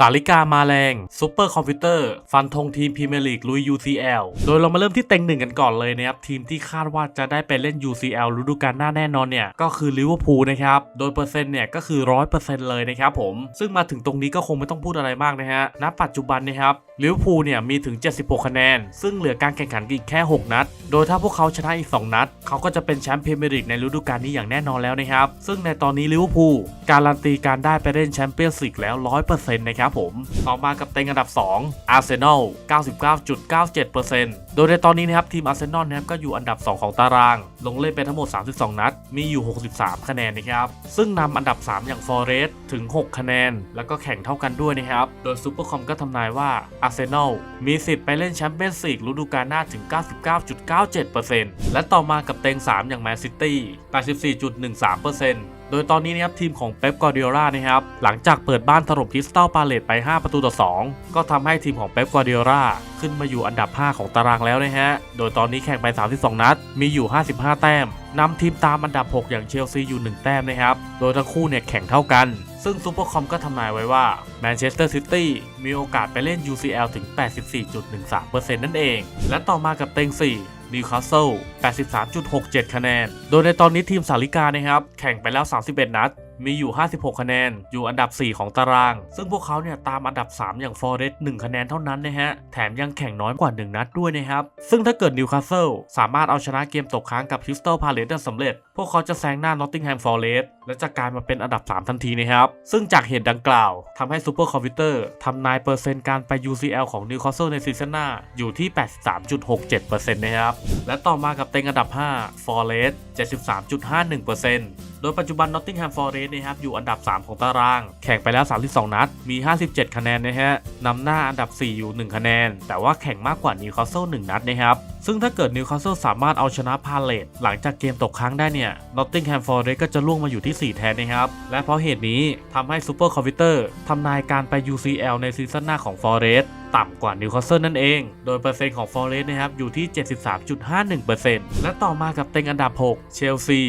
สาริกามาแรงซูเปอร์คอมพิวเตอร์ฟันธงทีมพรีเมียร์ลีกลุย UCL โดยเรามาเริ่มที่เต็งหนึ่งกันก่อนเลยนะครับ ทีมที่คาดว่าจะได้ไปเล่น UCL ฤดูกาลหน้าแน่นอนเนี่ย ก็คือลิเวอร์พูลนะครับ โดยเปอร์เซ็นต์เนี่ยก็คือ 100%เลยนะครับผม ซึ่งมาถึงตรงนี้ก็คงไม่ต้องพูดอะไรมากนะฮะณปัจจุบันนะครับลิเวอร์พูลเนี่ยมีถึง 76 คะแนน ซึ่งเหลือการแข่งขันอีกแค่ 6 นัด โดยถ้าพวกเขาชนะอีก 2 นัด เขาก็จะเป็นแชมป์พรีเมียร์ลีกในฤดูกาลนี้อย่างแน่นอนแล้วนะครับซึ่งในตอนนี้ลิเวอร์พูลการันตีการได้ไปเล่นแชมเปี้ยนส์ลีกแล้ว 100%นะครับผม ต่อมากับเต็งอันดับ2อาร์เซนอล99.97% โดยในตอนนี้นะครับทีมอาร์เซนอลนะครับก็อยู่อันดับ 2 ของตาราง ลงเล่นไปทั้งหมด 32 นัด มีอยู่ 63 คะแนนนะครับซึ่งนำอันดับ 3 อย่างฟอร์เรสถึง 6 คะแนน แล้วก็แข่งเท่ากันด้วยนะครับโดยซูเปอร์คอมก็ทำนายว่าอาร์เซนอลมีสิทธิ์ไปเล่นแชมเปี้ยนส์ลีกฤดูกาลหน้าถึง 99.97%และต่อมากับเต็ง 3 อย่างแมนซิตี้84.13%โดยตอนนี้นะครับทีมของเป๊ปกอร์ดิโอลานะครับหลังจากเปิดบ้านถล่มคริสตัลพาเลตไป 5 ประตูต่อ 2 ก็ทำให้ทีมของเป๊ปกอร์ดิโอลาขึ้นมาอยู่อันดับ 5 ของตารางแล้วนะฮะ โดยตอนนี้แข่งไป 32 นัด มีอยู่ 55 แต้มนำทีมตามอันดับ 6 อย่างเชลซีอยู่ 1 แต้มนะครับ โดยทั้งคู่เนี่ยแข่งเท่ากัน ซึ่งซูเปอร์คอมก็ทำนายไว้ว่าแมนเชสเตอร์ซิตี้มีโอกาสไปเล่น UCL ถึง 84.13%นั่นเอง และต่อมากับเต็ง 4นิวคาสเซิล 83.67 คะแนน โดยในตอนนี้ทีมสาริกานะครับ แข่งไปแล้ว 31 นัด มีอยู่ 56 คะแนน อยู่อันดับ 4 ของตาราง ซึ่งพวกเขาเนี่ยตามอันดับ 3 อย่างฟอร์เรสต์1คะแนนเท่านั้นนะฮะ แถมยังแข่งน้อยกว่า 1 นัดด้วยนะครับ ซึ่งถ้าเกิดนิวคาสเซิลสามารถเอาชนะเกมตกค้างกับคริสตัลพาเลตได้สำเร็จ พวกเขาจะแซงหน้านอตติงแฮมฟอร์เรสต์ และจะกลายมาเป็นอันดับ 3 ทันทีนะครับ ซึ่งจากเหตุดังกล่าวทำให้ซูเปอร์คอมพิวเตอร์ทำนายเปอร์เซ็นต์การไป UCL ของนิวคาสเซิลในซีซั่นหน้า อยู่ที่ 83.67%นะครับ และต่อมากับเต็งอันดับ 5 Forest 73.51%โดยปัจจุบัน Nottingham Forest นะครับ อยู่อันดับ 3 ของตาราง แข่งไปแล้ว 32 นัด มี 57 คะแนนนะฮะนำหน้าอันดับ 4 อยู่ 1 คะแนน แต่ว่าแข่งมากกว่า Newcastle 1นัดนะครับซึ่งถ้าเกิด Newcastle สามารถเอาชนะพาเลตหลังจากเกมตกค้างได้เนี่ย Nottingham Forest ก็จะล่วงมาอยู่ที่4 แทนนะครับ และเพราะเหตุนี้ทำให้ซูเปอร์คอมพิวเตอร์ทำนายการไป UCL ในซีซั่นหน้าของ Forest ต่ำกว่านิวคาสเซิลนั่นเอง โดยเปอร์เซ็นต์ของฟอร์เรสต์นะครับอยู่ที่ 73.51%และต่อมากับเต็งอันดับ 6 เชลซี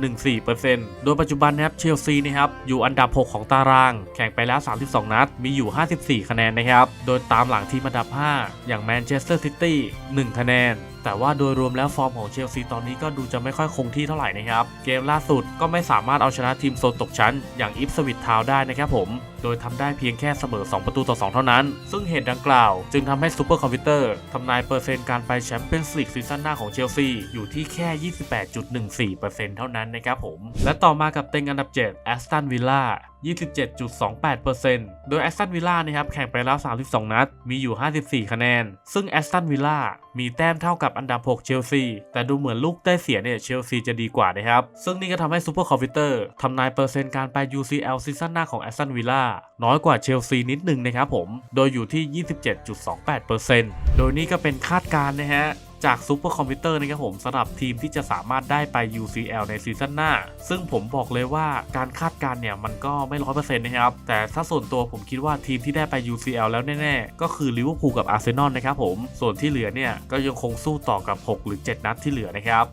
28.14%โดยปัจจุบันนะครับเชลซีนะครับอยู่อันดับ 6 ของตาราง แข่งไปแล้ว 32 นัด มีอยู่ 54 คะแนนนะครับ โดยตามหลังทีมอันดับ 5 อย่างแมนเชสเตอร์ซิตี้ 1 คะแนนแต่ว่าโดยรวมแล้วฟอร์มของเชลซีตอนนี้ก็ดูจะไม่ค่อยคงที่เท่าไหร่นะครับ เกมล่าสุดก็ไม่สามารถเอาชนะทีมโซนตกชั้น อย่างอิฟสวิตทาวได้นะครับผม โดยทำได้เพียงแค่เสมอ 2 ประตูต่อ 2 เท่านั้นซึ่งเหตุดังกล่าว จึงทำให้ซูเปอร์คอมพิวเตอร์ทำนายเปอร์เซ็นต์การไปแชมเปี้ยนส์ลีกซีซั่นหน้าของเชลซีอยู่ที่แค่ 28.14%เท่านั้นนะครับผม และต่อมากับเต็งอันดับ 7 แอสตันวิลล่า 27.28%โดยแอสตันวิลล่านะครับแข่งไปแล้ว 32 นัด มีอยู่ 54 คะแนน ซึ่งแอสตันวิลล่ามีแต้มเท่ากับอันดับ 6 เชลซี แต่ดูเหมือนลูกได้เสียเนี่ยเชลซีจะดีกว่านะครับ ซึ่งนี่ก็ทำให้ซูเปอร์คอมพิวเตอร์ทำนายเปอร์เซ็นต์การไป UCL ซีซั่นหน้าของแอสตันวิลล่าน้อยกว่าเชลซีนิดนึงนะครับผม โดยอยู่ที่ 27.28%โดยนี่ก็เป็นคาดการณ์นะฮะ จากซูเปอร์คอมพิวเตอร์นะครับผมสำหรับทีมที่จะสามารถได้ไป UCL ในซีซั่นหน้า ซึ่งผมบอกเลยว่าการคาดการณ์เนี่ยมันก็ไม่ร้อยเปอร์เซ็นต์นะครับ แต่ถ้าส่วนตัวผมคิดว่าทีมที่ได้ไป UCL แล้วแน่ๆ ก็คือลิเวอร์พูลกับอาร์เซนอลนะครับผม ส่วนที่เหลือเนี่ยก็ยังคงสู้ต่อกับ 6 หรือ 7 นัดที่เหลือนะครับ